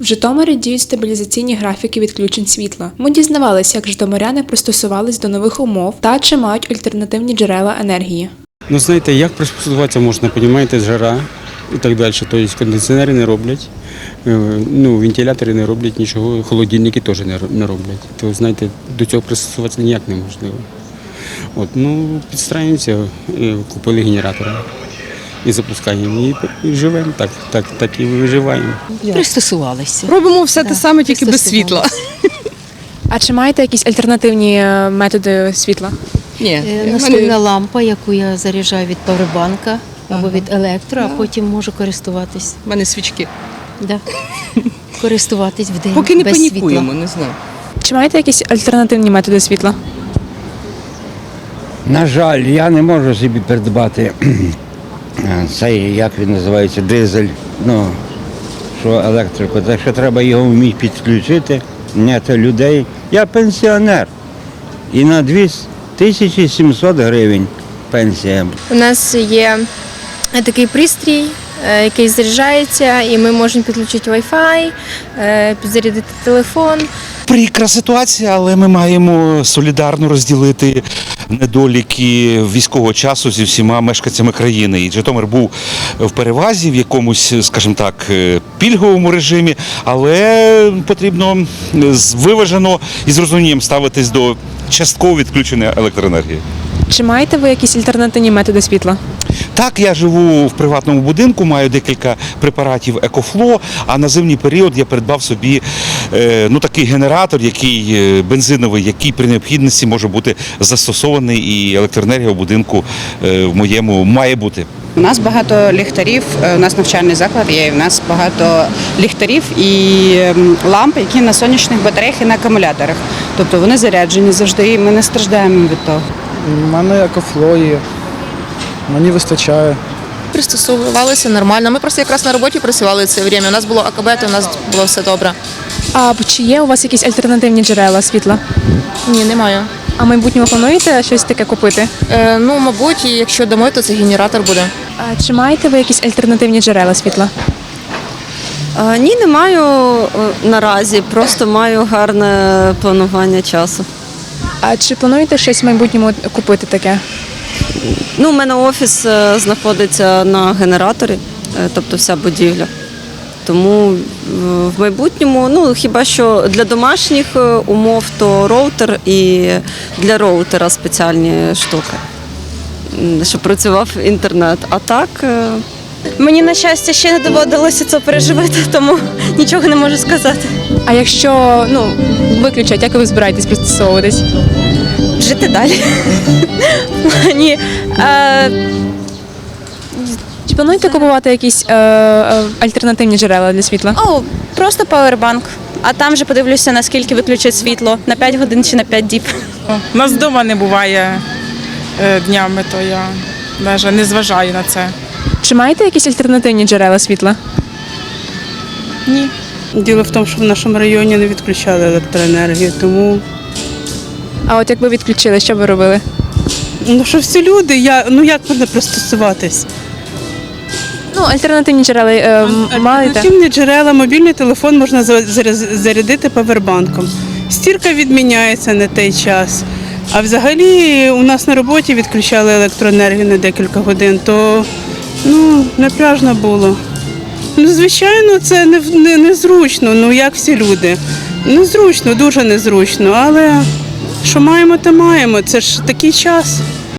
В Житомирі діють стабілізаційні графіки відключень світла. Ми дізнавалися, як житомиряни пристосувались до нових умов та чи мають альтернативні джерела енергії. Ну, знаєте, як приспособуватися можна, розумієте, жара і так далі. Тобто кондиціонери не роблять, е, ну, вентилятори не роблять нічого, холодильники теж не ро- не роблять. То, знаєте, до цього пристосуватися ніяк неможливо. От, ну, підстраюємося, е, купили генератори і запускаємо. І, і живемо так, так, так і виживаємо. Пристосувалися. Робимо все те саме, тільки без світла. А чи маєте якісь альтернативні е, методи світла? Ні, Е, в лампа, яку я заряджаю від павербанка або від електро, а потім можу користуватись. в мене свічки. Да. Користуватись в день Поки не без панікуємо, світла. не знаю. Чи маєте якісь альтернативні методи світла? На жаль, я не можу собі придбати цей, як він називається, дизель, ну, що електрику. Так що треба його вміти підключити, няти людей. Я пенсіонер. І на 2700 гривень пенсія. У нас є такий пристрій, е, який заряджається, і ми можемо підключити Wi-Fi, е, підзарядити телефон. Прикра ситуація, але ми маємо солідарно розділити недоліки військового часу зі всіма мешканцями країни. І Житомир був в перевазі в якомусь, скажімо так, е, пільговому режимі, але потрібно виважено і з розумінням ставитись до частково відключення електроенергії. Чи маєте ви якісь альтернативні методи світла? Так, я живу в приватному будинку, маю декілька препаратів Екофло, а на зимній період я придбав собі ну, такий генератор, який е, бензиновий, який при необхідності може бути застосований, і електроенергія в будинку е, в моєму має бути. У нас багато ліхтарів, е, у нас навчальний заклад є, і в нас багато ліхтарів і ем, ламп, які на сонячних батареях і на акумуляторах. Тобто вони заряджені завжди, і ми не страждаємо від того. У мене екофло є. Мені вистачає. Пристосувалися нормально. Ми просто якраз на роботі працювали це время. У нас було АКБ, то у нас було все добре. А чи є у вас якісь альтернативні джерела світла? Ні, немає. А в майбутньому плануєте щось таке купити? Е, ну, мабуть, якщо домой, то це генератор буде. А чи маєте ви якісь альтернативні джерела світла? А, ні, не маю е, наразі, просто маю гарне планування часу. А чи плануєте щось в майбутньому купити таке? Ну, у мене офіс е, знаходиться на генераторі, е, тобто вся будівля. Тому е, в майбутньому, ну хіба що для домашніх е, умов, то роутер і для роутера спеціальні штуки, щоб працював інтернет. А так. е, Мені, на щастя, ще не доводилося це переживати, тому нічого не можу сказати. А якщо ну виключать, як ви збираєтесь пристосовуватись? Жити далі. Ні. Чи плануєте купувати якісь е, е, альтернативні джерела для світла? о, просто павербанк. А там вже подивлюся, наскільки виключать світло на 5 годин чи на 5 діб. У нас вдома не буває е, днями, то я навіть не зважаю на це. Чи маєте якісь альтернативні джерела світла? Ні. Діло в тому, що в нашому районі не відключали електроенергію, тому А от якби відключили, що б ви робили? ну що всі люди, я ну як можна пристосуватись? Ну, альтернативні джерела е, маєте? Альтернативні джерела, мобільний телефон можна заряз- зарядити павербанком. Стірка відміняється на той час. А взагалі у нас на роботі відключали електроенергію на декілька годин, то ну, напряжно було. Ну, звичайно, це не, не, незручно, ну як всі люди. Незручно, дуже незручно, але що маємо, то маємо. Це ж такий час.